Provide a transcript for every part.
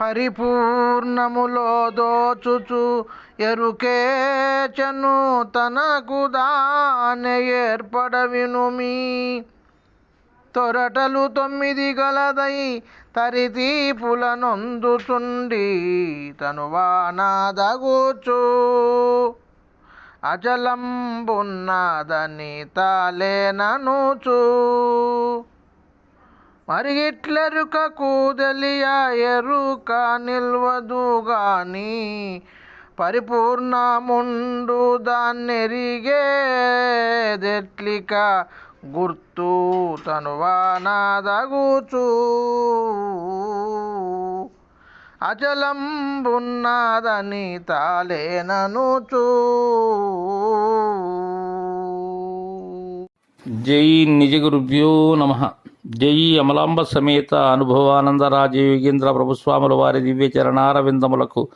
పరిపూర్ణములో దోచుచు ఎరుకేచను తనకు దానె ఏర్పడ వినుమి తొరటలు తొమ్మిది గలదై తరితీపుల నొందుచుండి తనువానాదగూచు అచలంబున్నదని తాలేననుచు మరిగిట్లెరుక కూదలియ ఎరుక నిల్వదు గాని పరిపూర్ణముండు దాన్నెరిగేదెట్లిక గుర్తు తనువానాదగూచు అచలంబున్నదని తాలేననుచూ. జై నిజగురుభ్యో నమ. జై అమలాంబ సమేత అనుభవానంద రాజయోగేంద్ర ప్రభుస్వాముల వారి దివ్య చరణారవిందములకు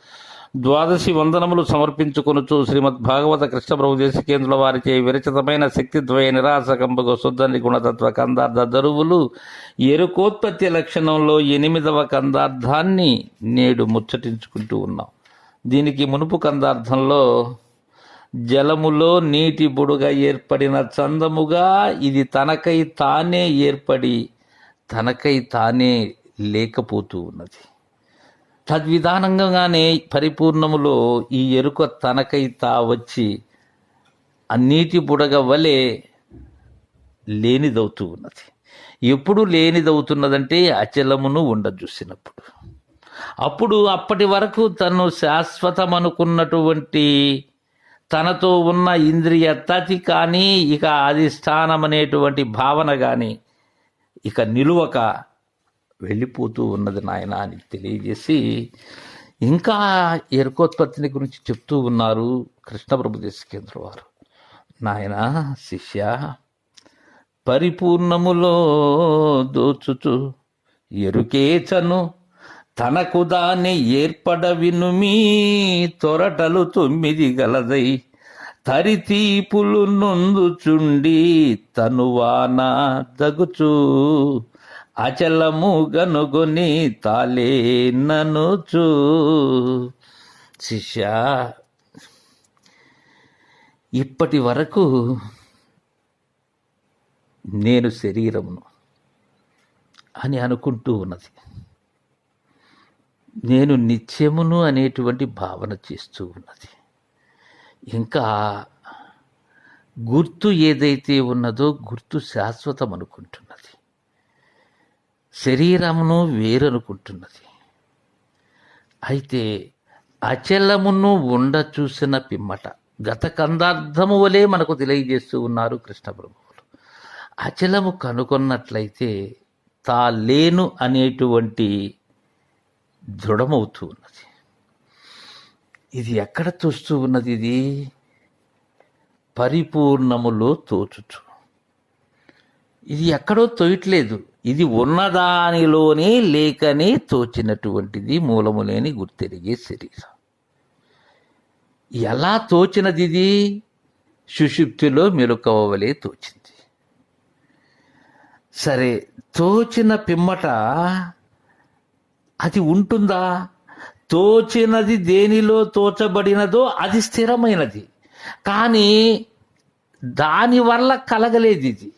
ద్వాదశి వందనములు సమర్పించుకొనుచు శ్రీమద్ భాగవత కృష్ణ ప్రభు దేశికేంద్రుల వారిచే విరచితమైన శక్తిద్వయ నిరాసకంబగు శుద్ధని గుణతత్వ కందార్థ దరువులు ఎరుకోత్పత్తి లక్షణంలో ఎనిమిదవ కందార్థాన్ని నేడు ముచ్చటించుకుంటూ ఉన్నాం. దీనికి మునుపు కందార్థంలో జలములో నీటి బుడుగ ఏర్పడిన చందముగా ఇది తనకై తానే ఏర్పడి తనకై తానే లేకపోతూ ఉన్నది. తద్విధానంగానే పరిపూర్ణములో ఈ ఎరుక తనకై తా వచ్చి ఆ నీటి బుడగ వలె లేనిదవుతూ ఉన్నది. ఎప్పుడు లేనిదవుతున్నదంటే అచలమును ఉండజూసినప్పుడు. అప్పుడు అప్పటి వరకు తను శాశ్వతమనుకున్నటువంటి తనతో ఉన్న ఇంద్రియ తతి కానీ ఇక అధిష్టానం అనేటువంటి భావన కానీ ఇక నిలువక వెళ్ళిపోతూ ఉన్నది నాయన అని తెలియజేసి ఇంకా ఎరుకోత్పత్తిని గురించి చెప్తూ ఉన్నారు కృష్ణప్రభు దేశకేంద్ర వారు. నాయన శిష్య పరిపూర్ణములో దోచుచు ఎరుకేచను తనకు దాని ఏర్పడ వినుమీ తొరటలు తొమ్మిది గలదై. తరితీపులు నొందుచుండి తనువాన దగుచు అచలము గనుగొని తాలే ననుచు. శిష్య ఇప్పటి వరకు నేను శరీరమును అని అనుకుంటూ ఉన్నది. నేను నిత్యమును అనేటువంటి భావన చేస్తూ ఉన్నది. ఇంకా గుర్తు ఏదైతే ఉన్నదో గుర్తు శాశ్వతం అనుకుంటున్నది. శరీరమును వేరనుకుంటున్నది. అయితే అచలమును ఉండ చూసిన పిమ్మట గత కందార్థము వలె మనకు తెలియజేస్తూ ఉన్నారు కృష్ణ ప్రభువులు. అచలము కనుగొన్నట్లయితే తా లేను అనేటువంటి దృఢమవుతూ ఉన్నది. ఇది ఎక్కడ తోస్తూ ఉన్నది ఇది? పరిపూర్ణములో తోచుచు. ఇది ఎక్కడో తోయట్లేదు. ఇది ఉన్నదానిలోనే లేకనే తోచినటువంటిది మూలము లేని గుర్తెరిగే శరీరం. ఎలా తోచినది ఇది సుషుప్తిలో మెలుకవలే తోచింది. సరే తోచిన పిమ్మట అది ఉంటుందా? తోచినది దేనిలో తోచబడినదో అది స్థిరమైనది. కానీ దానివల్ల కలగలేదు ఇది.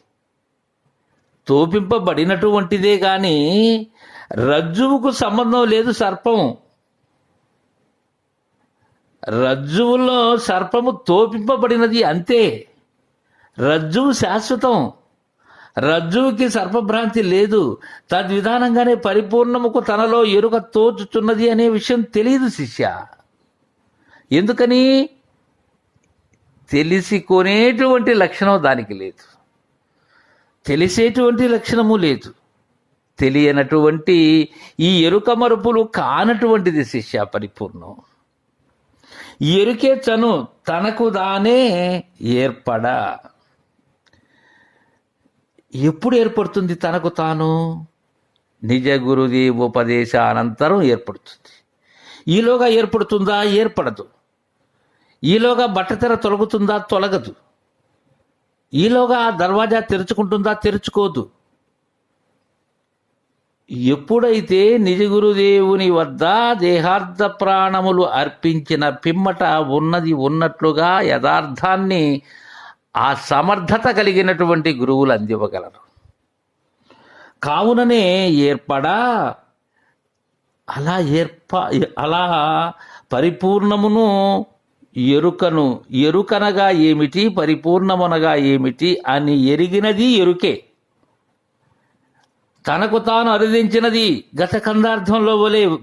తోపింపబడినటువంటిదే కానీ రజ్జువుకు సంబంధం లేదు సర్పం రజ్జువులో సర్పము తోపింపబడినది అంతే. రజ్జువు శాశ్వతం. రజ్జువుకి సర్పభ్రాంతి లేదు. తద్విధానంగానే పరిపూర్ణముకు తనలో ఎరుక తోచుచున్నది అనే విషయం తెలియదు శిష్య. ఎందుకని? తెలిసి కొనేటువంటి లక్షణం దానికి లేదు. తెలిసేటువంటి లక్షణము లేదు. తెలియనటువంటి ఈ ఎరుక మరుపులు కానటువంటిది శిష్య పరిపూర్ణం. ఎరుకే చను తనకు దానే ఏర్పడ. ఎప్పుడు ఏర్పడుతుంది తనకు తాను? నిజ గురుది ఉపదేశానంతరం ఏర్పడుతుంది. ఈలోగా ఏర్పడుతుందా? ఏర్పడదు. ఈలోగా బట్టతెర తొలగుతుందా? తొలగదు. ఈలోగా ఆ దర్వాజా తెరుచుకుంటుందా? తెరుచుకోదు. ఎప్పుడైతే నిజ గురుదేవుని వద్ద దేహార్థ ప్రాణములు అర్పించిన పిమ్మట ఉన్నది ఉన్నట్లుగా యథార్థాన్ని ఆ సమర్థత కలిగినటువంటి గురువులు అందివ్వగలరు. కావుననే ఏర్పడా అలా ఏర్ప అలా పరిపూర్ణమును ఎరుకను ఎరుకనగా ఏమిటి పరిపూర్ణమనగా ఏమిటి అని ఎరిగినది ఎరుకే. తనకు తాను అరుదించినది గత కందార్థంలో వలె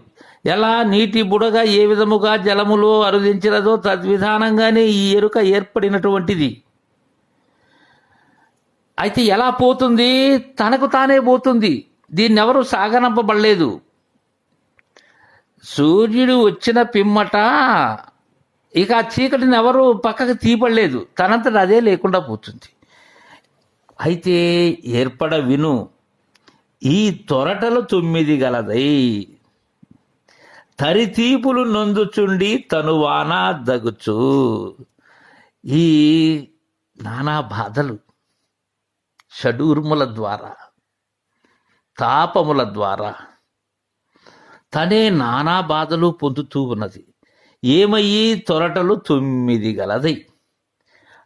ఎలా నీటి బుడగ ఏ విధముగా జలములో అరుదించినదో తద్విధానంగానే ఈ ఎరుక ఏర్పడినటువంటిది. అయితే ఎలా పోతుంది? తనకు తానే పోతుంది. దీన్ని ఎవరు సాగనంపబడలేదు. సూర్యుడు వచ్చిన పిమ్మట ఇక ఆ చీకటిని ఎవరు పక్కకు తీపడలేదు తనంతట అదే లేకుండా పోతుంది. అయితే ఏర్పడ విను ఈ తొరటలు తొమ్మిది గలదై. తరితీపులు నొందుచుండి తనువానా దగుచు. ఈ నానా బాధలు. షడూర్ముల ద్వారా తాపముల ద్వారా తనే నానా బాధలు పొందుతూ ఉన్నది. ఏమయ్యి? తొరటలు తొమ్మిది గలదై.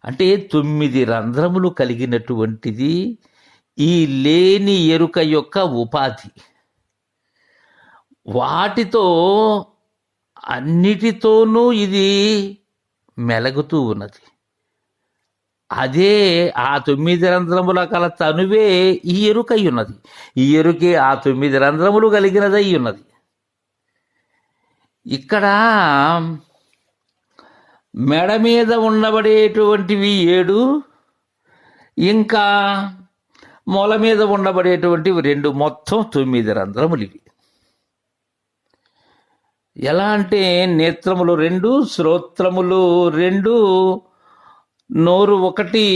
అంటే తొమ్మిది రంధ్రములు కలిగినటువంటిది ఈ లేని ఎరుక యొక్క ఉపాధి. వాటితో అన్నిటితోనూ ఇది మెలగుతూ ఉన్నది. అదే ఆ తొమ్మిది రంధ్రముల కల తనువే ఈ ఎరుకై ఉన్నది. ఈ ఎరుకే ఆ తొమ్మిది రంధ్రములు కలిగినదై ఉన్నది. ఇక్కడ మెడ మీద ఉండబడేటువంటివి ఏడు ఇంకా మొల మీద ఉండబడేటువంటివి రెండు మొత్తం తొమ్మిది రంధ్రములు ఇవి. ఎలా అంటే నేత్రములు రెండు శ్రోత్రములు రెండు నోరు ఒకటి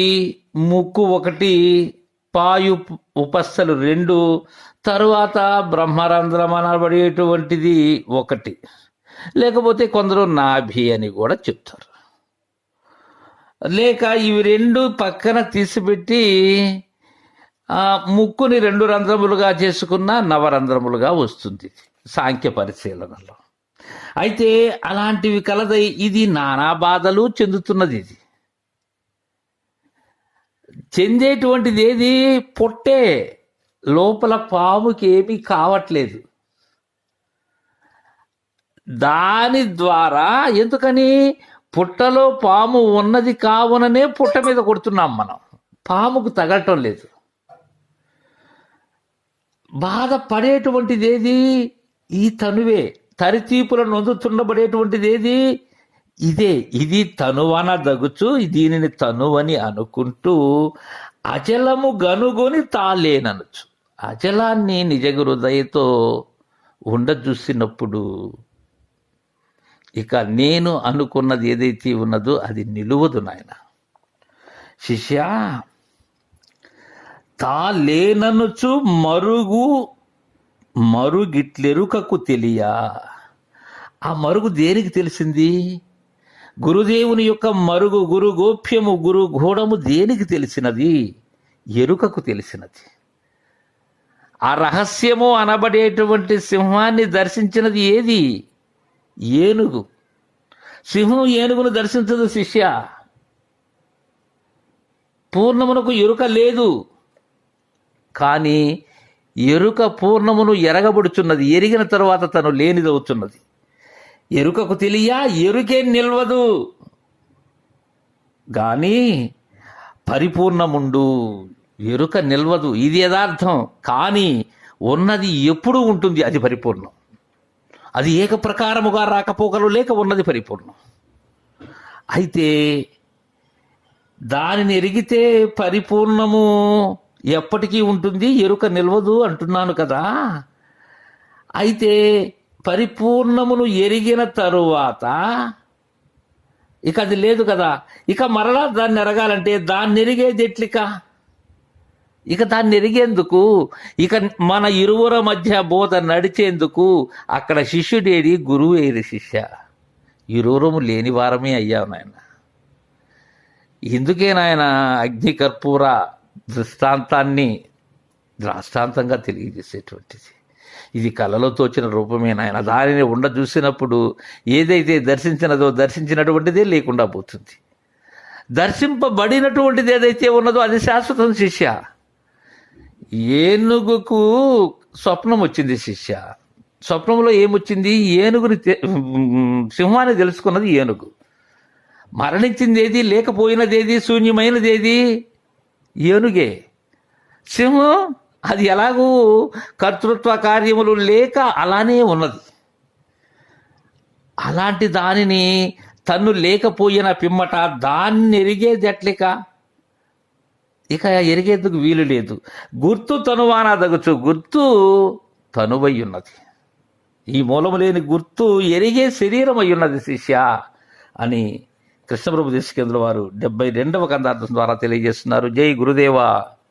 ముక్కు ఒకటి పాయు ఉపస్థలు రెండు తరువాత బ్రహ్మరంధ్రం అనబడేటువంటిది ఒకటి. లేకపోతే కొందరు నాభి అని కూడా చెప్తారు. లేక ఇవి రెండు పక్కన తీసిపెట్టి ఆ ముక్కుని రెండు రంధ్రములుగా చేసుకున్న నవరంధ్రములుగా వస్తుంది సాంఖ్య పరిశీలనలో. అయితే అలాంటివి కలదై ఇది నానా బాధలు చెందుతున్నది ఇది. చెందేటువంటిది ఏది పొట్టే. లోపల పాముకి ఏమీ కావట్లేదు. దాని ద్వారా ఎందుకని? పుట్టలో పాము ఉన్నది కావుననే పుట్ట మీద కొడుతున్నాం మనం. పాముకు తగలటం లేదు. బాధపడేటువంటిది ఏది ఈ తనువే. తరితీపులను నొందుతుండబడేటువంటిది ఏది ఇదే ఇది తనువన దగుచు దీనిని తనువని అనుకుంటూ అచలము గనుగొని తాలేననుచు. అచలాన్ని నిజ హృదయతో ఉండజూసినప్పుడు ఇక నేను అనుకున్నది ఏదైతే ఉన్నదో అది నిలువదు నాయన. శిష్య తా లేననుచు మరుగు మరుగిట్లెరుకకు తెలియా? ఆ మరుగు దేనికి తెలిసింది? గురుదేవుని యొక్క మరుగు గురు గోప్యము గురు గూఢము దేనికి తెలిసినది? ఎరుకకు తెలిసినది. ఆ రహస్యము అనబడేటువంటి సింహాన్ని దర్శించినది ఏది? ఏనుగు. సింహం ఏనుగును దర్శించదు శిష్య. పూర్ణమునకు ఎరుక లేదు. కానీ ఎరుక పూర్ణమును ఎరగబడుచున్నది ఎరిగిన తరువాత తను లేనిదవుతున్నది ఎరుకకు తెలియ? ఎరుకే నిల్వదు. కానీ పరిపూర్ణముండు ఎరుక నిల్వదు. ఇది యథార్థం. కానీ ఉన్నది ఎప్పుడు ఉంటుంది? అది పరిపూర్ణం. అది ఏకప్రకారముగా రాకపోకలు లేక ఉన్నది పరిపూర్ణం. అయితే దానిని ఎరిగితే పరిపూర్ణము ఎప్పటికీ ఉంటుంది? ఎరుక నిల్వదు అంటున్నాను కదా. అయితే పరిపూర్ణమును ఎరిగిన తరువాత ఇక అది లేదు కదా. ఇక మరలా దాన్ని ఎరగాలంటే దాన్ని ఎరిగేది ఎట్లిక? ఇక దాన్ని ఎరిగేందుకు ఇక మన ఇరువుర మధ్య బోధ నడిచేందుకు అక్కడ శిష్యుడేడి గురువు ఏది శిష్య? ఇరువురము లేని వారమే అయ్యావు నాయన. ఇందుకే నాయన అగ్ని కర్పూర దృష్టాంతాన్ని దృష్టాంతంగా తెలియజేసేటువంటిది. ఇది కలలో తోచిన రూపమే నాయన. దానిని ఉండ చూసినప్పుడు ఏదైతే దర్శించినదో దర్శించినటువంటిదే లేకుండా పోతుంది. దర్శింపబడినటువంటిది ఏదైతే ఉన్నదో అది శాశ్వతం శిష్య. ఏనుగుకు స్వప్నం వచ్చింది శిష్య. స్వప్నంలో ఏమొచ్చింది? ఏనుగుని సింహాన్ని తెలుసుకున్నది ఏనుగు. మరణించిందేది? లేకపోయినదేది? శూన్యమైనదేది? ఏనుగే. సింహం అది ఎలాగూ కర్తృత్వ కార్యములు లేక అలానే ఉన్నది. అలాంటి దానిని తన్ను లేకపోయిన పిమ్మట దాన్ని ఎరిగేది ఎట్లిక ఇక ఎరిగేందుకు వీలు లేదు. గుర్తు తనువానదగచ్చు గుర్తు తనువై ఉన్నది ఈ మూలము లేని గుర్తు ఎరిగే శరీరం అయి ఉన్నది శిష్య అని కృష్ణప్రభు దేశకేంద్ర వారు డెబ్బై రెండవ కందార్థం ద్వారా తెలియజేస్తున్నారు. జై గురుదేవా.